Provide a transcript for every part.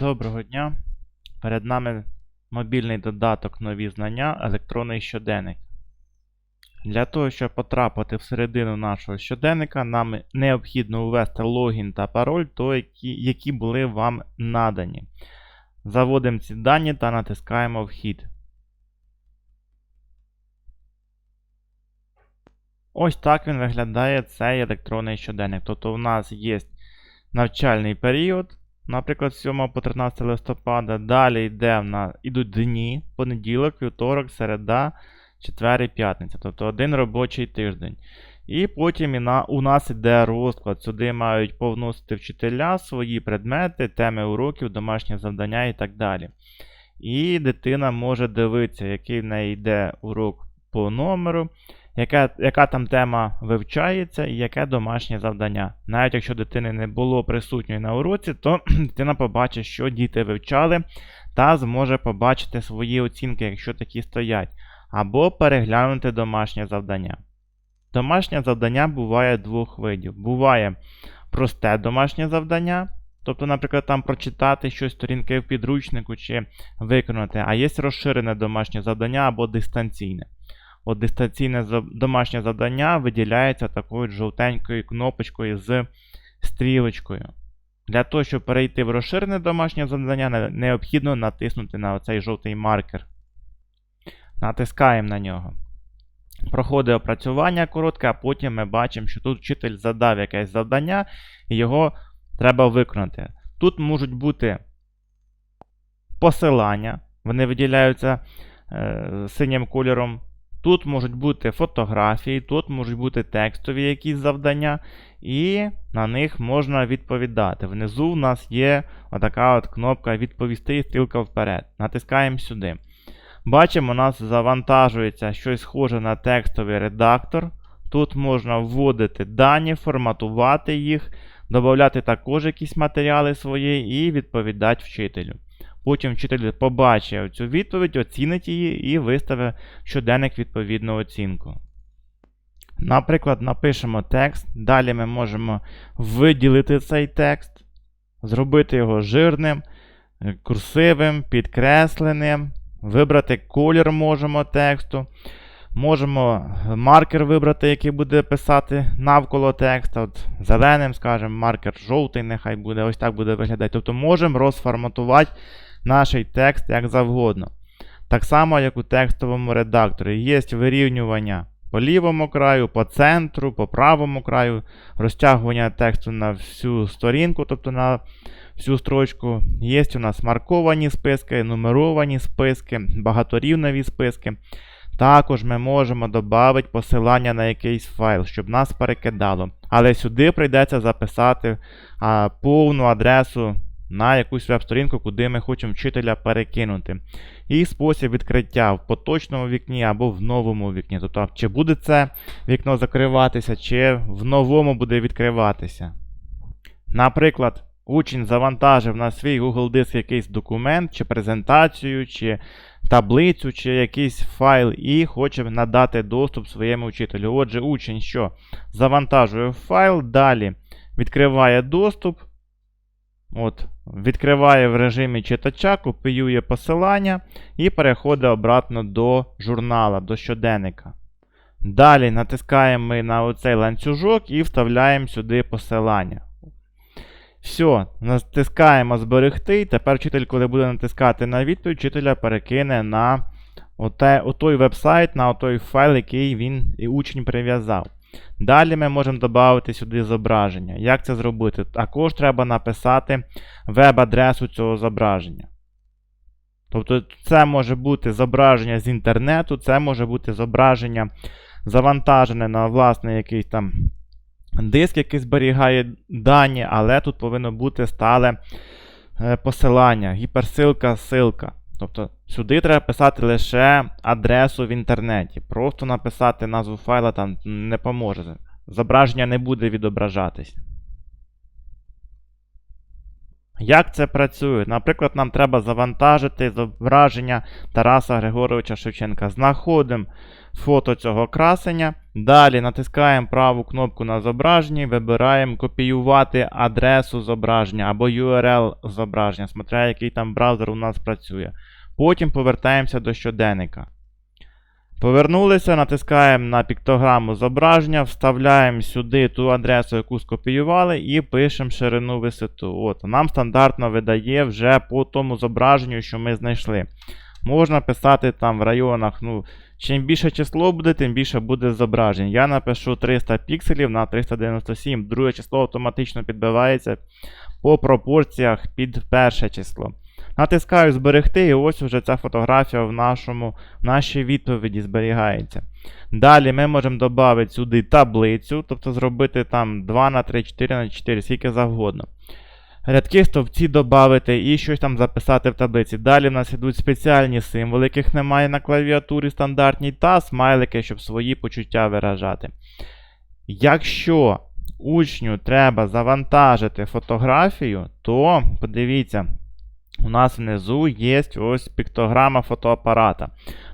Доброго дня! Перед нами мобільний додаток Нові знання, електронний щоденник. Для того, щоб потрапити всередину нашого щоденника, нам необхідно ввести логін та пароль, то які, які були вам надані. Заводимо ці дані та натискаємо Вхід. Ось так він виглядає цей електронний щоденник. Тобто, у нас є навчальний період. Наприклад, 7 по 13 листопада. Далі йде в нас, ідуть дні, понеділок, вівторок, середа, четвер і п'ятниця. Тобто один робочий тиждень. І потім і на, у нас йде розклад. Сюди мають повносити вчителя свої предмети, теми уроків, домашні завдання і так далі. І дитина може дивитися, який в неї йде урок по номеру, яка, яка там тема вивчається і яке домашнє завдання. Навіть якщо дитини не було присутньої на уроці, то дитина побачить, що діти вивчали, та зможе побачити свої оцінки, якщо такі стоять, або переглянути домашнє завдання. Домашнє завдання буває двох видів. Буває просте домашнє завдання. Тобто, наприклад, там прочитати щось сторінки в підручнику чи виконати, а є розширене домашнє завдання або дистанційне. От дистанційне домашнє завдання виділяється такою жовтенькою кнопочкою з стрілочкою. Для того, щоб перейти в розширене домашнє завдання, необхідно натиснути на оцей жовтий маркер. Натискаємо на нього. Проходить опрацювання коротке, а потім ми бачимо, що тут вчитель задав якесь завдання, і його треба виконати. Тут можуть бути посилання, вони виділяються е, синім кольором. Тут можуть бути фотографії, тут можуть бути текстові якісь завдання, і на них можна відповідати. Внизу в нас є отака от кнопка Відповісти і стрілка вперед. Натискаємо сюди. Бачимо, у нас завантажується щось схоже на текстовий редактор. Тут можна вводити дані, форматувати їх, додати також якісь матеріали свої і відповідати вчителю. Потім вчитель побачить цю відповідь, оцінить її і виставить в щоденник відповідну оцінку. Наприклад, напишемо текст. Далі ми можемо виділити цей текст, зробити його жирним, курсивим, підкресленим, вибрати колір можемо тексту. Можемо маркер вибрати, який буде писати навколо текста. От зеленим, скажімо, маркер жовтий, нехай буде, ось так буде виглядати. Тобто можемо розформатувати наш текст як завгодно. Так само, як у текстовому редакторі. Є вирівнювання по лівому краю, по центру, по правому краю, розтягування тексту на всю сторінку, тобто на всю строчку. Є у нас марковані списки, нумеровані списки, багаторівневі списки. Також ми можемо додати посилання на якийсь файл, щоб нас перекидало. Але сюди прийдеться записати а, повну адресу на якусь веб-сторінку, куди ми хочемо вчителя перекинути. І спосіб відкриття в поточному вікні або в новому вікні. Тобто, чи буде це вікно закриватися, чи в новому буде відкриватися. Наприклад, учень завантажив на свій Google диск якийсь документ, чи презентацію, чи таблицю, чи якийсь файл і хоче надати доступ своєму вчителю. Отже, учень що? Завантажує файл, далі відкриває доступ. От, Відкриває в режимі читача, копіює посилання і переходить обратно до журнала, до щоденника. Далі натискаємо ми на оцей ланцюжок і вставляємо сюди посилання. Все, натискаємо зберегти. Тепер вчитель, коли буде натискати на відповідь, вчителя перекине на оте, отой веб-сайт, на той файл, який він і учень прив'язав. Далі ми можемо додати сюди зображення. Як це зробити? Також треба написати веб-адресу цього зображення. Тобто, це може бути зображення з інтернету, це може бути зображення завантажене на власний якийсь там диск, який зберігає дані, але тут повинно бути стале е, посилання, гіперсилка, ссилка. Тобто сюди треба писати лише адресу в інтернеті. Просто написати назву файла там не поможе. Зображення не буде відображатись. Як це працює? Наприклад, нам треба завантажити зображення Тараса Григоровича Шевченка. Знаходимо фото цього красення. Далі натискаємо праву кнопку на зображенні, вибираємо копіювати адресу зображення або URL зображення, смотря який там браузер у нас працює. Потім повертаємося до щоденника. Повернулися, натискаємо на піктограму зображення, вставляємо сюди ту адресу, яку скопіювали, і пишемо ширину висоту. От, Нам стандартно видає вже по тому зображенню, що ми знайшли. Можна писати там в районах. ну, Чим більше число буде, тим більше буде зображень. Я напишу 300 пікселів на 397. Друге число автоматично підбивається по пропорціях під перше число. Натискаю зберегти, і ось вже ця фотографія в, нашому, в нашій відповіді зберігається. Далі ми можемо додати сюди таблицю, тобто зробити там 2 на 3, 4 на 4, скільки завгодно. Рядки стовпці додати і щось там записати в таблиці. Далі в нас йдуть спеціальні символи, яких немає на клавіатурі стандартній, та смайлики, щоб свої почуття виражати. Якщо учню треба завантажити фотографію, то подивіться, у нас внизу є ось піктограма фотоапарата.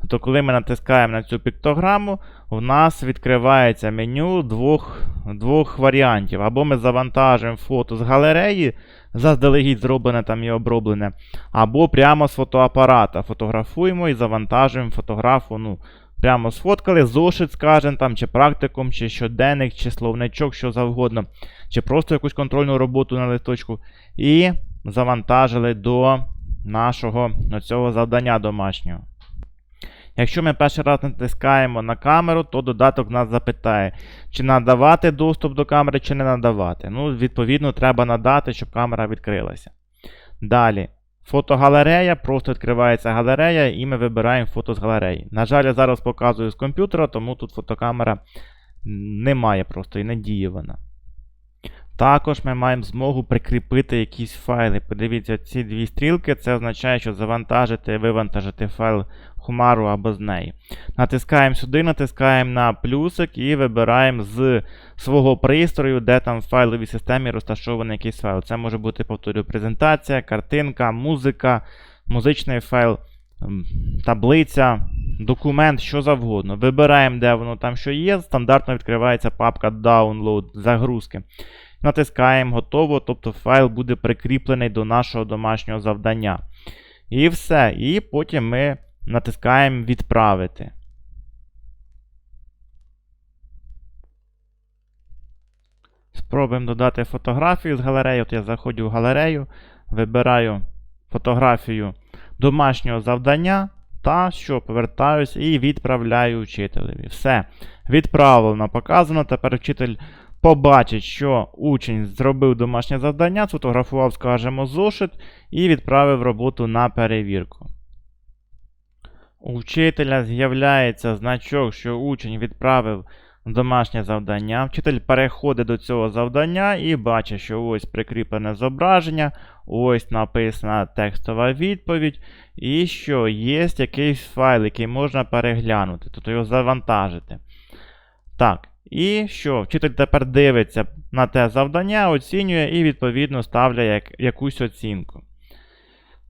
Тобто, коли ми натискаємо на цю піктограму, у нас відкривається меню двох двох варіантів. Або ми завантажуємо фото з галереї, заздалегідь зроблене там і оброблене, або прямо з фотоапарата. Фотографуємо і завантажуємо фотографу. ну, Прямо сфоткали, зошит, скажем, там, чи практикум, чи щоденник, чи словничок, що завгодно, чи просто якусь контрольну роботу на листочку. І завантажили до нашого цього завдання домашнього. Якщо ми перший раз натискаємо на камеру, то додаток нас запитає, чи надавати доступ до камери, чи не надавати. Ну, Відповідно, треба надати, щоб камера відкрилася. Далі. Фотогалерея, просто відкривається галерея, і ми вибираємо фото з галереї. На жаль, я зараз показую з комп'ютера, тому тут фотокамера немає просто і не діє вона. Також ми маємо змогу прикріпити якісь файли. Подивіться, ці дві стрілки, це означає, що завантажити, вивантажити файл Хумару або з неї. Натискаємо сюди, натискаємо на плюсик і вибираємо з свого пристрою, де там в файловій системі розташований якийсь файл. Це може бути, повторюю, презентація, картинка, музика, музичний файл, таблиця, документ, що завгодно. Вибираємо, де воно там що є. Стандартно відкривається папка Download загрузки. Натискаємо готово, тобто файл буде прикріплений до нашого домашнього завдання. І все. І потім ми натискаємо Відправити. Спробуємо додати фотографію з галереї. От я заходжу в галерею, вибираю фотографію домашнього завдання. Та що, повертаюсь і відправляю вчителеві. Все. Відправлено, показано. Тепер вчитель побачить, що учень зробив домашнє завдання, сфотографував, скажімо, зошит і відправив роботу на перевірку. У вчителя з'являється значок, що учень відправив домашнє завдання. Вчитель переходить до цього завдання і бачить, що ось прикріплене зображення, ось написана текстова відповідь, і що є якийсь файл, який можна переглянути, тобто його завантажити. Так, і що? Вчитель тепер дивиться на те завдання, оцінює і, відповідно, ставляє як, якусь оцінку.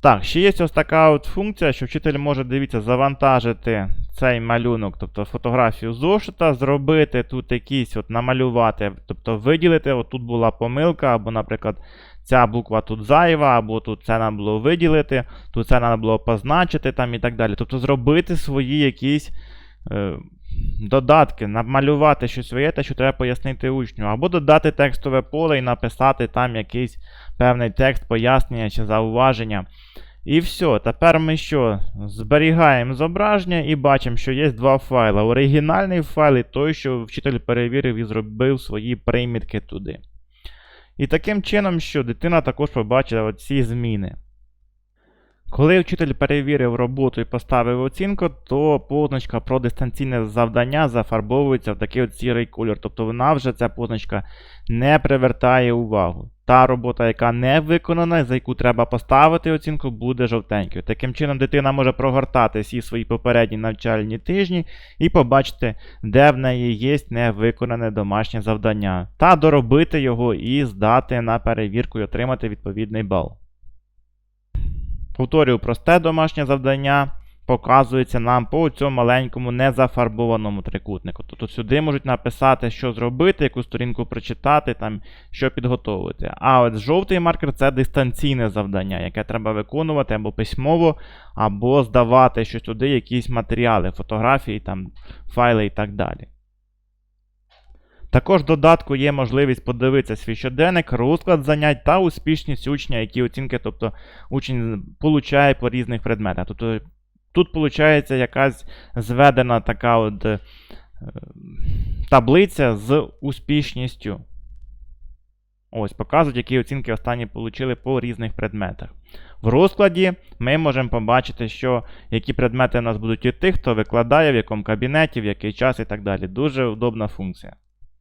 Так, ще є ось така от функція, що вчитель може, дивіться, завантажити цей малюнок, тобто фотографію зошита, зробити тут якісь, от намалювати, тобто виділити, от тут була помилка, або, наприклад, ця буква тут зайва, або тут це треба було виділити, тут це треба було позначити там і так далі. Тобто зробити свої якісь. Е, додатки, намалювати щось своє, те, що треба пояснити учню, або додати текстове поле і написати там якийсь певний текст, пояснення чи зауваження. І все. Тепер ми що? Зберігаємо зображення і бачимо, що є два файли. Оригінальний файл і той, що вчитель перевірив і зробив свої примітки туди. І таким чином, що дитина також побачила оці зміни. Коли вчитель перевірив роботу і поставив оцінку, то позначка про дистанційне завдання зафарбовується в такий от сірий кольор. Тобто вона вже ця позначка не привертає увагу. Та робота, яка не виконана, за яку треба поставити оцінку, буде жовтенькою. Таким чином, дитина може прогортати всі свої попередні навчальні тижні і побачити, де в неї є невиконане домашнє завдання, та доробити його і здати на перевірку і отримати відповідний бал. Повторюю, просте домашнє завдання показується нам по цьому маленькому незафарбованому трикутнику. Тобто сюди можуть написати, що зробити, яку сторінку прочитати, там, що підготовити. А от жовтий маркер це дистанційне завдання, яке треба виконувати або письмово, або здавати щось туди, якісь матеріали, фотографії, там, файли і так далі. Також в додатку є можливість подивитися свій щоденник, розклад занять та успішність учня, які оцінки, тобто учень получає по різних предметах. Тобто тут виходить якась зведена така от е, таблиця з успішністю. Ось, показують, які оцінки останні отримали по різних предметах. В розкладі ми можемо побачити, що які предмети у нас будуть йти, хто викладає, в якому кабінеті, в який час і так далі. Дуже удобна функція.